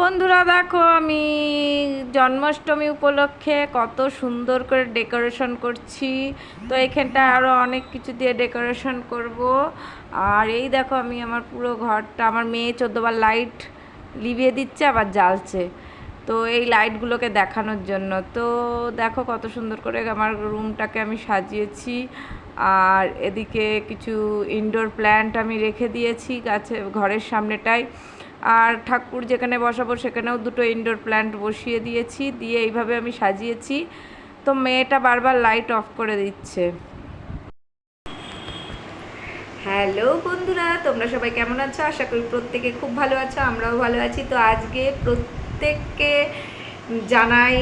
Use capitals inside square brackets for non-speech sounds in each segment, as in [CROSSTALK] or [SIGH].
বন্ধুরা দেখো আমি জন্মাষ্টমী উপলক্ষে কত সুন্দর করে ডেকোরেশন করছি। তো এখানটা আরও অনেক কিছু দিয়ে ডেকোরেশন করব। আর এই দেখো আমি আমার পুরো ঘরটা, আমার মেয়ে চোদ্দোবার লাইট লিভিয়ে দিচ্ছে, আবার জ্বালছে। তো এই লাইটগুলোকে দেখানোর জন্য। তো দেখো কত সুন্দর করে আমার রুমটাকে আমি সাজিয়েছি। আর এদিকে কিছু ইনডোর প্ল্যান্ট আমি রেখে দিয়েছি গাছে, ঘরের সামনেটায়। আর ঠাকুর যেখানে বসাবো সেখানেও দুটো ইনডোর প্ল্যান্ট বসিয়ে দিয়েছি, দিয়ে এইভাবে আমি সাজিয়েছি। তো মেয়েটা বারবার লাইট অফ করে দিচ্ছে। হ্যালো বন্ধুরা, তোমরা সবাই কেমন আছো? আশা করি প্রত্যেকে খুব ভালো আছো, আমরাও ভালো আছি। তো আজকে প্রত্যেককে জানাই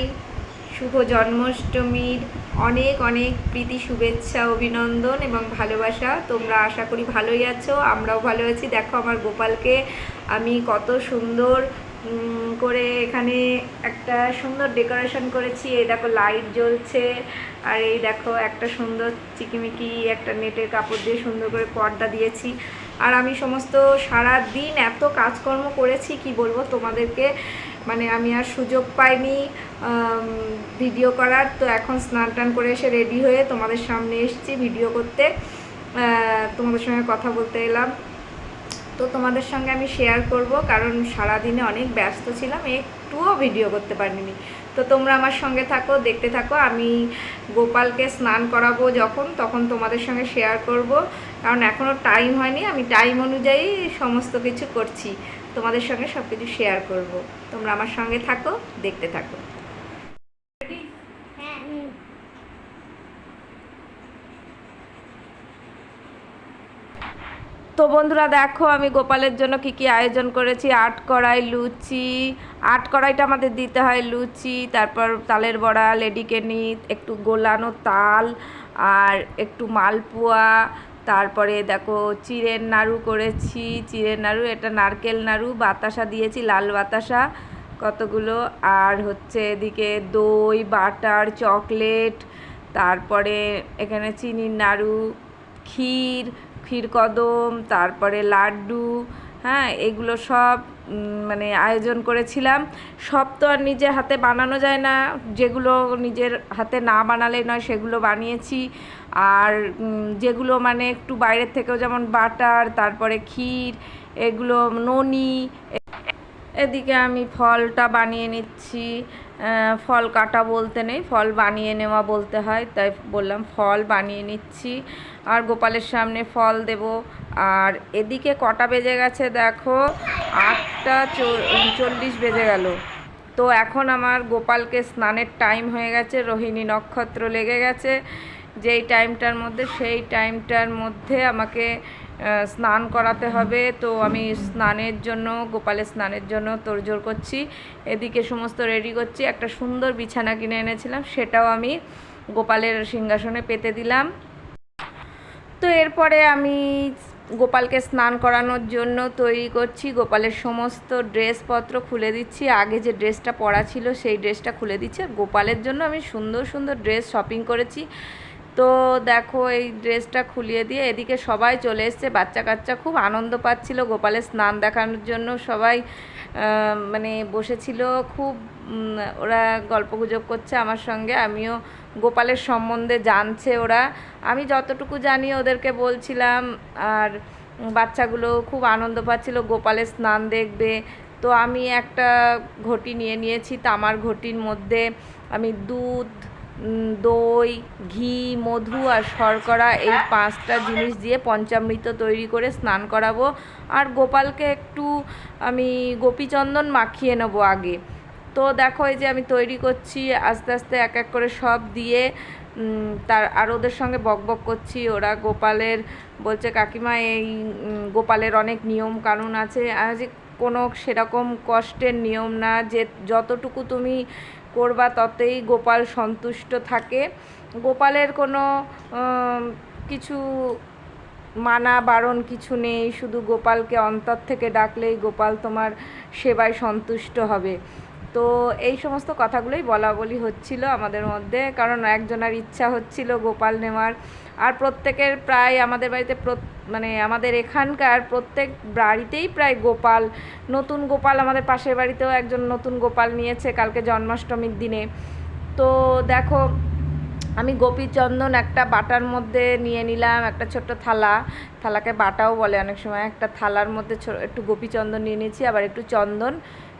শুভ জন্মাষ্টমীর অনেক অনেক প্রীতি, শুভেচ্ছা, অভিনন্দন এবং ভালোবাসা। তোমরা আশা করি ভালোই আছো, আমরাও ভালো আছি। দেখো আমার গোপালকে আমি কত সুন্দর করে এখানে একটা সুন্দর ডেকোরেশন করেছি। এই দেখো লাইট জ্বলছে, আর এই দেখো একটা সুন্দর চিকিমিকি একটা নেটের কাপড় দিয়ে সুন্দর করে পর্দা দিয়েছি। আর আমি সমস্ত সারা দিন এত কাজকর্ম করেছি, কি বলব তোমাদেরকে? মানে আমি আর সুযোগ পাইনি ভিডিও করার। তো এখন স্নান টান করে এসে রেডি হয়ে তোমাদের সামনে এসেছি ভিডিও করতে। তোমাদের সঙ্গে কথা বলতে এলাম। তো তোমাদের সঙ্গে আমি শেয়ার করব, কারণ সারাদিনে অনেক ব্যস্ত ছিলাম, একটুও ভিডিও করতে পারিনি। তো তোমরা আমার সঙ্গে থাকো, দেখতে থাকো, আমি গোপালকে স্নান করাবো যখন, তখন তোমাদের সঙ্গে শেয়ার করব। কারণ এখনও টাইম হয়নি, আমি টাইম অনুযায়ী সমস্ত কিছু করছি। তোমাদের সঙ্গে সব কিছু শেয়ার করব। তোমরা আমার সঙ্গে থাকো, দেখতে থাকো। তো বন্ধুরা দেখো, আমি গোপালের জন্য কি কি আয়োজন করেছি? আট কড়াই লুচি। আট কড়াইটা আমাদের দিতে হয় লুচি, তারপর তালের বড়া লেডিকেনি একটু গোলানো তাল আর একটু মালপোয়া। তারপরে দেখো, চিড়ের নাড়ু করেছি। চিড়ের নাড়ু, এটা নারকেল নাড়ু, বাতাসা দিয়েছি, লাল বাতাসা কতগুলো। আর হচ্ছে এদিকে দই, বাটার, চকলেট, তারপরে এখানে চিনির নাড়ু, ক্ষীর ক্ষীর কদম, তারপরে লাড্ডু হ্যাঁ এগুলো সব মানে আয়োজন করেছিলাম। সব তো আর নিজের হাতে বানানো যায় না। যেগুলো নিজের হাতে না বানালে নয় সেগুলো বানিয়েছি। আর যেগুলো মানে একটু বাইরের থেকেও যেমন বাটার, তারপরে ক্ষীর, এগুলো ননি এদিকে আমি ফলটা বানিয়ে নিচ্ছি। ফল কাটা বলতে নেই, ফল বানিয়ে নেওয়া বলতে হয়, তাই বললাম ফল বানিয়ে নিচ্ছি। আর গোপালের সামনে ফল দেব। আর এদিকে কটা বেজে গেছে দেখো, আটটা চল্লিশ বেজে গেল। তো এখন আমার গোপালকে স্নানের টাইম হয়ে গেছে, রোহিণী নক্ষত্র লেগে গেছে। যেই টাইমটার মধ্যে, সেই টাইমটার মধ্যে আমাকে স্নান করাতে হবে। তো আমি স্নানের জন্য, গোপালের স্নানের জন্য তোড়জোড় করছি। এদিকে সমস্ত রেডি করছি। একটা সুন্দর বিছানা কিনে এনেছিলাম। সেটাও আমি গোপালের সিংহাসনে পেতে দিলাম। তো এরপরে আমি গোপালকে স্নান করানোর জন্য তৈরি করছি। গোপালের সমস্ত ড্রেসপত্র খুলে দিচ্ছি। আগে যে ড্রেসটা পরা ছিল, সেই ড্রেসটা খুলে দিচ্ছি। গোপালের জন্য আমি সুন্দর সুন্দর ড্রেস শপিং করেছি। তো দেখো এই ড্রেসটা খুলিয়ে দিয়ে এদিকে সবাই চলে এসছে। বাচ্চা কাচ্চা খুব আনন্দ পাচ্ছিল। গোপালের স্নান দেখানোর জন্য সবাই মানে বসেছিল। খুব ওরা গল্পগুজব করছে আমার সঙ্গে। আমিও গোপালের সম্বন্ধে জানছে ওরা। আমি যতটুকু জানি ওদেরকে বলছিলাম। আর বাচ্চাগুলো খুব আনন্দ পাচ্ছিল। গোপালের স্নান দেখবে। তো আমি একটা ঘটি নিয়ে নিয়েছি, তামার ঘটির মধ্যে। আমি দুধ দই, ঘি, মধু আর শর্করা এই পাঁচটা জিনিস দিয়ে পঞ্চামৃত তৈরি করে স্নান করাবো। আর গোপালকে একটু আমি গোপীচন্দন মাখিয়ে নেব আগে। তো দেখো এই যে আমি তৈরি করছি, আস্তে আস্তে এক এক করে সব দিয়ে তার আর ওদের সঙ্গে বকবক করছি। ওরা গোপালের, বলছে, কাকিমা, এই গোপালের অনেক নিয়ম কানুন আছে। আজ কোনো সেরকম কষ্টের নিয়ম না যে যতটুকু তুমি করবা ততেই গোপাল সন্তুষ্ট থাকে। গোপালের কোনো কিছু মানা বারণ কিছু নেই। শুধু গোপালকে অন্তর থেকে ডাকলেই গোপাল তোমার সেবায় সন্তুষ্ট হবে। তো এই সমস্ত কথাগুলোই বলা বলি হচ্ছিল আমাদের মধ্যে, কারণ একজনের ইচ্ছা হচ্ছিল গোপাল নেওয়ার। আর প্রত্যেকের প্রায় আমাদের বাড়িতে মানে আমাদের এখানকার প্রত্যেক বাড়িতেই প্রায় গোপাল, নতুন গোপাল আমাদের পাশের বাড়িতেও একজন নতুন গোপাল নিয়েছে কালকে জন্মাষ্টমীর দিনে। তো দেখো, আমি গোপীচন্দন একটা বাটার মধ্যে নিয়ে নিলাম, একটা ছোট্ট থালা। থালাকে বাটাও বলে অনেক সময়, একটা থালার মধ্যে একটু গোপীচন্দন নিয়ে নিয়েছি, আবার একটু চন্দন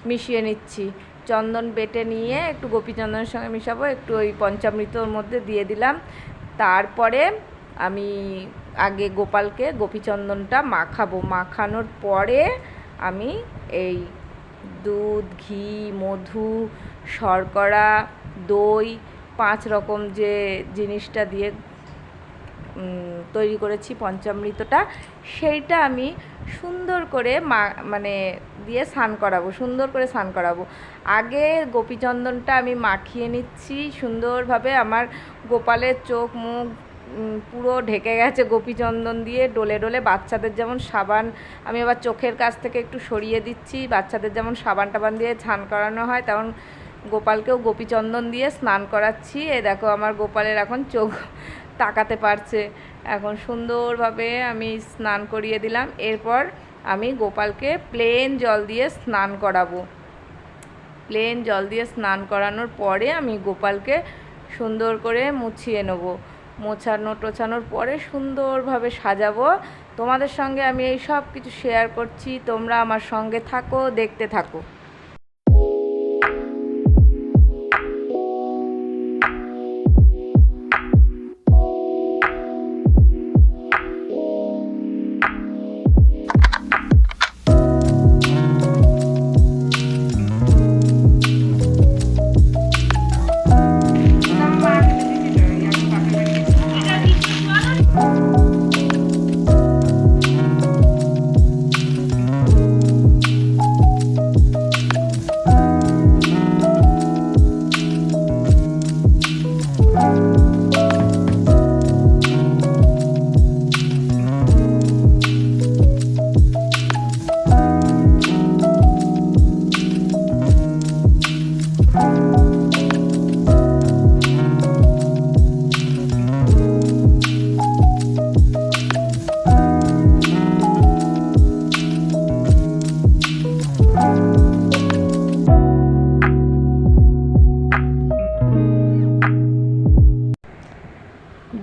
মিশিয়ে নিচ্ছি। চন্দন বেটে নিয়ে একটু গোপীচন্দনের সঙ্গে মিশাবো, একটু ওই পঞ্চামৃতর মধ্যে দিয়ে দিলাম। তারপরে আমি আগে গোপালকে গোপীচন্দনটা মাখাবো। মাখানোর পরে আমি এই দুধ, ঘি, মধু, শর্করা, দই, পাঁচ রকম যে জিনিসটা দিয়ে তৈরি করেছি পঞ্চামৃতটা, সেইটা আমি সুন্দর করে মা মানে দিয়ে স্নান করাবো, সুন্দর করে স্নান করাবো। আগে গোপীচন্দনটা আমি মাখিয়ে নিচ্ছি, সুন্দরভাবে আমার গোপালের চোখ, মুখ পুরো ঢেকে গেছে গোপীচন্দন দিয়ে, ডলে ডলে বাচ্চাদের যেমন সাবান, আমি আবার চোখের কাছ থেকে একটু সরিয়ে দিচ্ছি, বাচ্চাদের যেমন সাবান টাবান দিয়ে স্নান করানো হয়, তেমন গোপালকেও গোপীচন্দন দিয়ে স্নান করাচ্ছি। এ দেখো আমার গোপালের এখন চোখ [LAUGHS] তাকাতে পারছে। এখন সুন্দরভাবে আমি স্নান করিয়ে দিলাম। এরপর আমি গোপালকে প্লেন জল দিয়ে স্নান করাবো। প্লেন জল দিয়ে স্নান করানোর পরে আমি গোপালকে সুন্দর করে মুছিয়ে নেব। মোছানো টোছানোর পরে সুন্দরভাবে সাজাবো। তোমাদের সঙ্গে আমি এই সব কিছু শেয়ার করছি। তোমরা আমার সঙ্গে থাকো, দেখতে থাকো।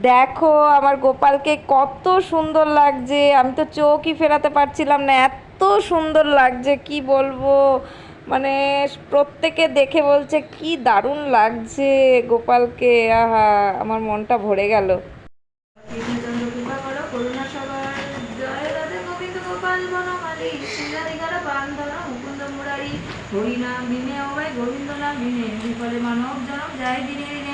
দেখো, আমার গোপালকে কত সুন্দর লাগছে। আমি তো চোখই ফেরাতে পারছিলাম না, এত সুন্দর লাগছে, কি বলব? মানে প্রত্যেকে দেখে বলছে, কি দারুণ লাগছে গোপালকে। আহা, আমার মনটা ভরে গেল। বিনে গোবিন্দ নাম বিনে। বিফলে মানব দিনে দিনে।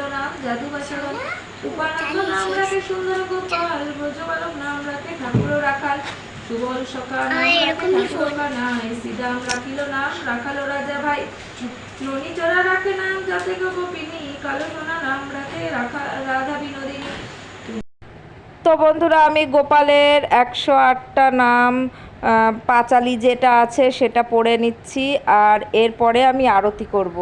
জাদু বাসন উপানন্দ নাম রাখে সুন্দর গোপাল ব্রজবালক নাম রাখে ঠাকুর রাখাল। সুবল সকাল নাম রাখে ঠাকুর নাই শ্রীরাম রাখিল নাম রাখালো রাজা ভাই। ননী চড়া রাখে নাম যাতে গোপিনী কালো সোনা নাম রাখে রাখা রাধা বিনোদিনী। তো বন্ধুরা আমি গোপালের একশো আটটা নাম আহ, পাঁচালি যেটা আছে সেটা পড়ে নিচ্ছি আর এরপরে আমি আরতি করব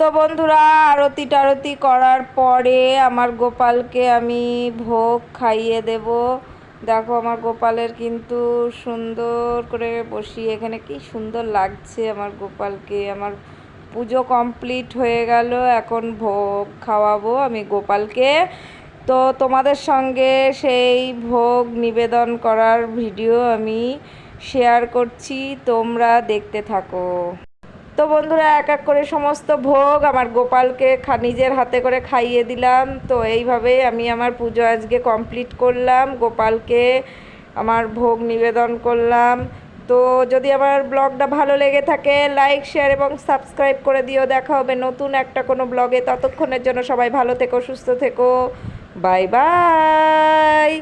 তো বন্ধুরা আরতি টারতি করার পরে আমার গোপালকে আমি ভোগ খাইয়ে দেব। দেখো আমার গোপালের কিন্তু সুন্দর করে বসি। এখানে কি সুন্দর লাগছে আমার গোপালকে। আমার পুজো কমপ্লিট হয়ে গেল, এখন ভোগ খাওয়াবো আমি গোপালকে। তো তোমাদের সঙ্গে সেই ভোগ নিবেদন করার ভিডিও আমি শেয়ার করছি, তোমরা দেখতে থাকো। তো বন্ধুরা, এক এক করে সমস্ত ভোগ আমার গোপালকে নিজের হাতে করে খাইয়ে দিলাম। তো এইভাবে আমি আমার পুজো আজকে কমপ্লিট করলাম। গোপালকে আমার ভোগ নিবেদন করলাম। তো যদি আমার ব্লগটা ভালো লেগে থাকে লাইক শেয়ার এবং সাবস্ক্রাইব করে দিও। দেখা হবে নতুন একটা কোনো ব্লগে। ততক্ষণের জন্য সবাই ভালো থেকো, সুস্থ থেকো। Bye bye